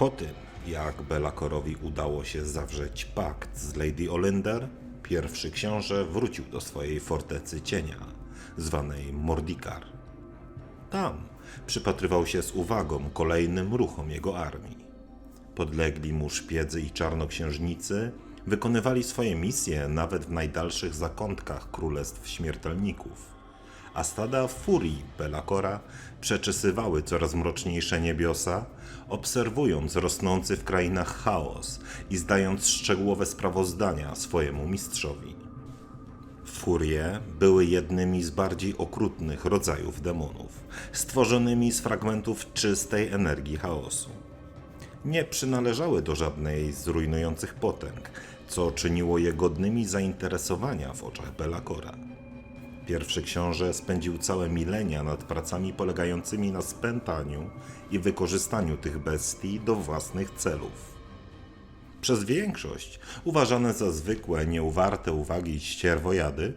Po tym, jak Belakorowi udało się zawrzeć pakt z Lady Olynder, pierwszy książę wrócił do swojej fortecy cienia, zwanej Mordikar. Tam przypatrywał się z uwagą kolejnym ruchom jego armii. Podlegli mu szpiedzy i czarnoksiężnicy wykonywali swoje misje nawet w najdalszych zakątkach królestw śmiertelników, a stada furii Belakora przeczesywały coraz mroczniejsze niebiosa, obserwując rosnący w krainach chaos i zdając szczegółowe sprawozdania swojemu mistrzowi. Furie były jednymi z bardziej okrutnych rodzajów demonów, stworzonymi z fragmentów czystej energii chaosu. Nie przynależały do żadnej z rujnujących potęg, co czyniło je godnymi zainteresowania w oczach Belakora. Pierwszy książę spędził całe milenia nad pracami polegającymi na spętaniu i wykorzystaniu tych bestii do własnych celów. Przez większość uważane za zwykłe, nieuvarte uwagi ścierwojady,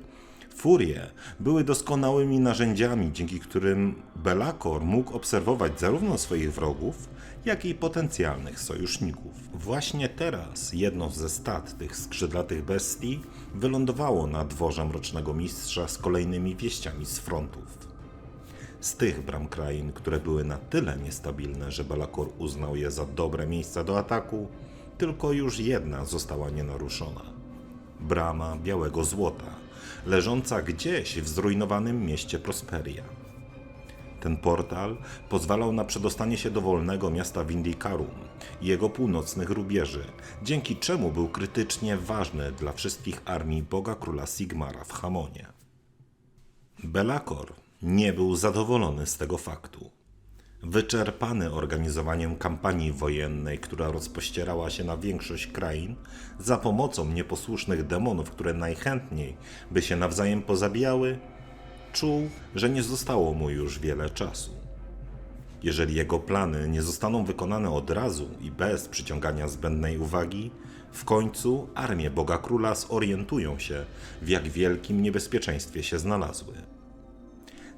furie były doskonałymi narzędziami, dzięki którym Belakor mógł obserwować zarówno swoich wrogów, jak i potencjalnych sojuszników. Właśnie teraz jedno ze stad tych skrzydlatych bestii wylądowało na dworze Mrocznego Mistrza z kolejnymi wieściami z frontów. Z tych bram krain, które były na tyle niestabilne, że Belakor uznał je za dobre miejsca do ataku, tylko już jedna została nienaruszona. Brama Białego Złota, leżąca gdzieś w zrujnowanym mieście Prosperia. Ten portal pozwalał na przedostanie się do wolnego miasta Vindikarum i jego północnych rubieży, dzięki czemu był krytycznie ważny dla wszystkich armii Boga Króla Sigmara w Hamonie. Belakor nie był zadowolony z tego faktu. Wyczerpany organizowaniem kampanii wojennej, która rozpościerała się na większość krain, za pomocą nieposłusznych demonów, które najchętniej by się nawzajem pozabijały, czuł, że nie zostało mu już wiele czasu. Jeżeli jego plany nie zostaną wykonane od razu i bez przyciągania zbędnej uwagi, w końcu armie Boga Króla zorientują się, w jak wielkim niebezpieczeństwie się znalazły.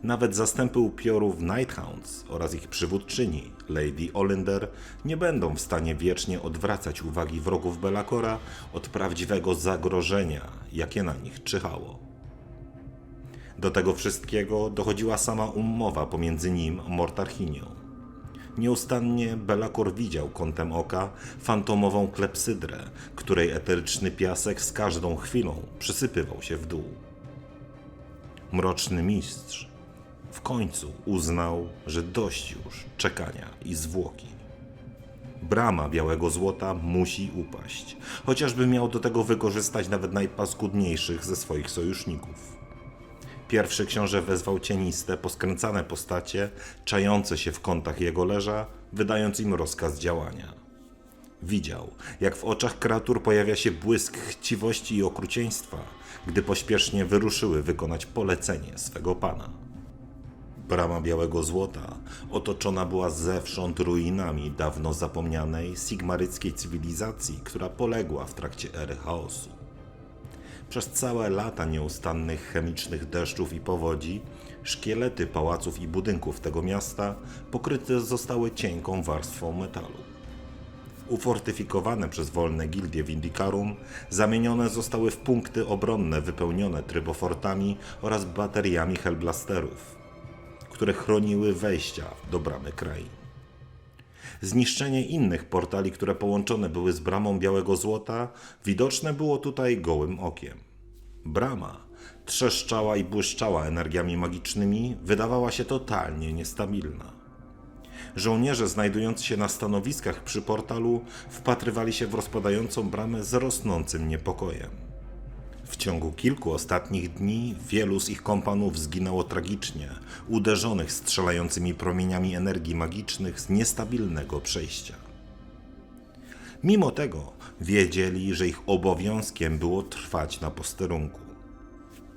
Nawet zastępy upiorów Nighthounds oraz ich przywódczyni, Lady Olynder, nie będą w stanie wiecznie odwracać uwagi wrogów Belakora od prawdziwego zagrożenia, jakie na nich czyhało. Do tego wszystkiego dochodziła sama umowa pomiędzy nim a Mortarchinią. Nieustannie Belakor widział kątem oka fantomową klepsydrę, której eteryczny piasek z każdą chwilą przysypywał się w dół. Mroczny mistrz w końcu uznał, że dość już czekania i zwłoki. Brama białego złota musi upaść, chociażby miał do tego wykorzystać nawet najpaskudniejszych ze swoich sojuszników. Pierwszy książę wezwał cieniste, poskręcane postacie, czające się w kątach jego leża, wydając im rozkaz działania. Widział, jak w oczach kreatur pojawia się błysk chciwości i okrucieństwa, gdy pośpiesznie wyruszyły wykonać polecenie swego pana. Brama Białego Złota otoczona była zewsząd ruinami dawno zapomnianej sigmaryckiej cywilizacji, która poległa w trakcie ery chaosu. Przez całe lata nieustannych chemicznych deszczów i powodzi, szkielety pałaców i budynków tego miasta pokryte zostały cienką warstwą metalu. Ufortyfikowane przez wolne gildie Vindicarum, zamienione zostały w punkty obronne wypełnione trybofortami oraz bateriami hellblasterów, które chroniły wejścia do bramy krain. Zniszczenie innych portali, które połączone były z bramą Białego Złota, widoczne było tutaj gołym okiem. Brama trzeszczała i błyszczała energiami magicznymi, wydawała się totalnie niestabilna. Żołnierze znajdujący się na stanowiskach przy portalu wpatrywali się w rozpadającą bramę z rosnącym niepokojem. W ciągu kilku ostatnich dni wielu z ich kompanów zginęło tragicznie, uderzonych strzelającymi promieniami energii magicznych z niestabilnego przejścia. Mimo tego wiedzieli, że ich obowiązkiem było trwać na posterunku.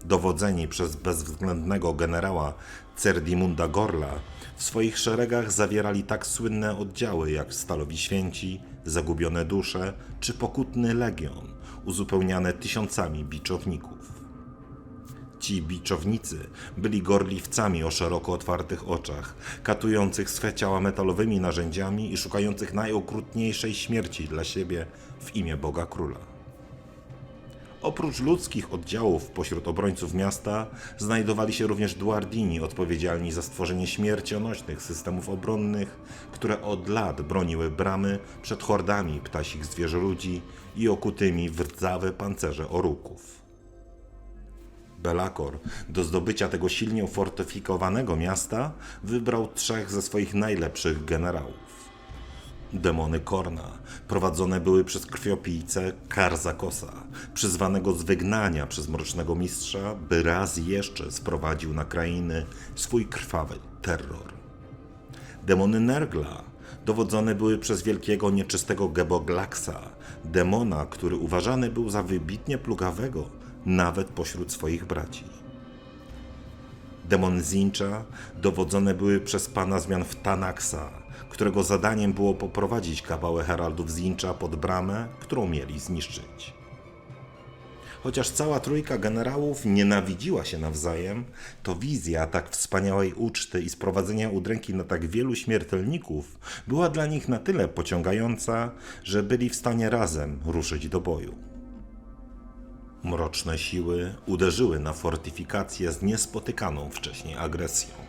Dowodzeni przez bezwzględnego generała Cerdimunda Gorla, w swoich szeregach zawierali tak słynne oddziały jak Stalowi Święci, Zagubione Dusze czy Pokutny Legion, uzupełniane tysiącami biczowników. Ci biczownicy byli gorliwcami o szeroko otwartych oczach, katujących swe ciała metalowymi narzędziami i szukających najokrutniejszej śmierci dla siebie w imię Boga Króla. Oprócz ludzkich oddziałów pośród obrońców miasta znajdowali się również duardini odpowiedzialni za stworzenie śmiercionośnych systemów obronnych, które od lat broniły bramy przed hordami ptasich zwierzoludzi i okutymi w rdzawe pancerze oruków. Belakor do zdobycia tego silnie ufortyfikowanego miasta wybrał trzech ze swoich najlepszych generałów. Demony Korna prowadzone były przez krwiopijcę Karzakosa, przyzwanego z wygnania przez Mrocznego Mistrza, by raz jeszcze sprowadził na krainy swój krwawy terror. Demony Nergla dowodzone były przez wielkiego nieczystego Geboglaxa, demona, który uważany był za wybitnie plugawego nawet pośród swoich braci. Demon Zincha dowodzone były przez pana zmian w Tanaxa, którego zadaniem było poprowadzić kawałę heraldów Zincha pod bramę, którą mieli zniszczyć. Chociaż cała trójka generałów nienawidziła się nawzajem, to wizja tak wspaniałej uczty i sprowadzenia udręki na tak wielu śmiertelników była dla nich na tyle pociągająca, że byli w stanie razem ruszyć do boju. Mroczne siły uderzyły na fortyfikację z niespotykaną wcześniej agresją.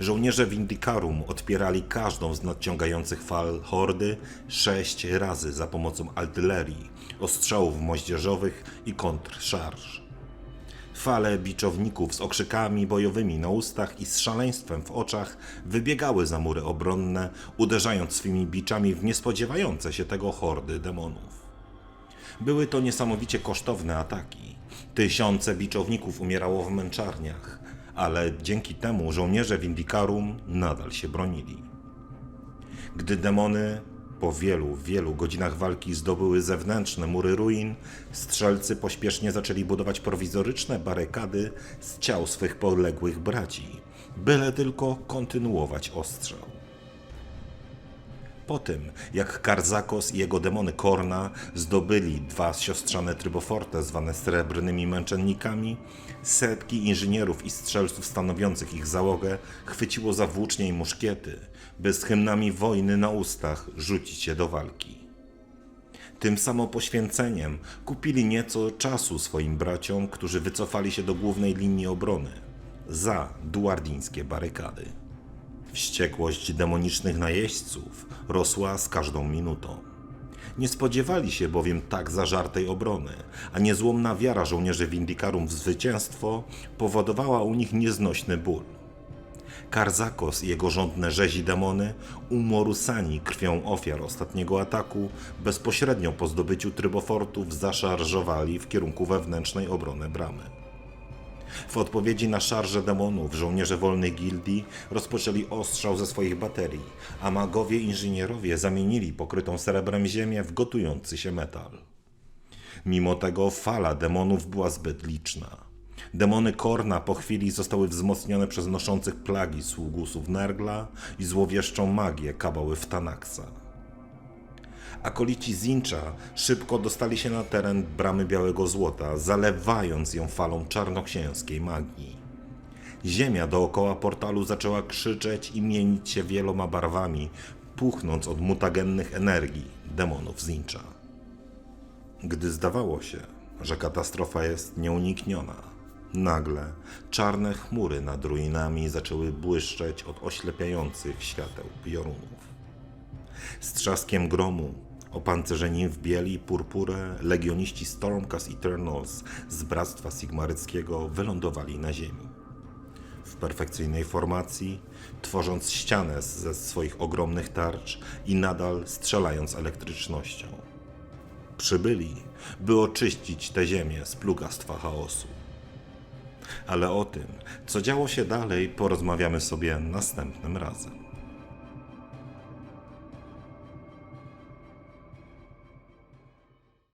Żołnierze Vindicarum odpierali każdą z nadciągających fal hordy sześć razy za pomocą artylerii, ostrzałów moździerzowych i kontrszarż. Fale biczowników z okrzykami bojowymi na ustach i z szaleństwem w oczach wybiegały za mury obronne, uderzając swymi biczami w niespodziewające się tego hordy demonów. Były to niesamowicie kosztowne ataki. Tysiące biczowników umierało w męczarniach, ale dzięki temu żołnierze Vindicarum nadal się bronili. Gdy demony po wielu, wielu godzinach walki zdobyły zewnętrzne mury ruin, strzelcy pośpiesznie zaczęli budować prowizoryczne barykady z ciał swych poległych braci, byle tylko kontynuować ostrzał. Po tym, jak Karzakos i jego demony Korna zdobyli dwa siostrzane tryboforte zwane srebrnymi męczennikami, setki inżynierów i strzelców stanowiących ich załogę chwyciło za włócznie i muszkiety, by z hymnami wojny na ustach rzucić się do walki. Tym samopoświęceniem kupili nieco czasu swoim braciom, którzy wycofali się do głównej linii obrony za duardińskie barykady. Wściekłość demonicznych najeźdźców rosła z każdą minutą. Nie spodziewali się bowiem tak zażartej obrony, a niezłomna wiara żołnierzy Vindicarum w zwycięstwo powodowała u nich nieznośny ból. Karzakos i jego żądne rzezi demony, umorusani krwią ofiar ostatniego ataku, bezpośrednio po zdobyciu trybofortów zaszarżowali w kierunku wewnętrznej obrony bramy. W odpowiedzi na szarże demonów żołnierze wolnej gildii rozpoczęli ostrzał ze swoich baterii, a magowie inżynierowie zamienili pokrytą srebrem ziemię w gotujący się metal. Mimo tego fala demonów była zbyt liczna. Demony Korna po chwili zostały wzmocnione przez noszących plagi sługusów Nergla i złowieszczą magię kabały w Tanaxa. Akolici Zincha szybko dostali się na teren Bramy Białego Złota, zalewając ją falą czarnoksięskiej magii. Ziemia dookoła portalu zaczęła krzyczeć i mienić się wieloma barwami, puchnąc od mutagennych energii demonów Zincha. Gdy zdawało się, że katastrofa jest nieunikniona, nagle czarne chmury nad ruinami zaczęły błyszczeć od oślepiających świateł piorunów. Z trzaskiem gromu, opancerzeni w bieli purpurę, legioniści Stormcast Eternals z Bractwa Sigmaryckiego wylądowali na ziemi. W perfekcyjnej formacji, tworząc ścianę ze swoich ogromnych tarcz i nadal strzelając elektrycznością. Przybyli, by oczyścić tę ziemię z plugastwa chaosu. Ale o tym, co działo się dalej, porozmawiamy sobie następnym razem.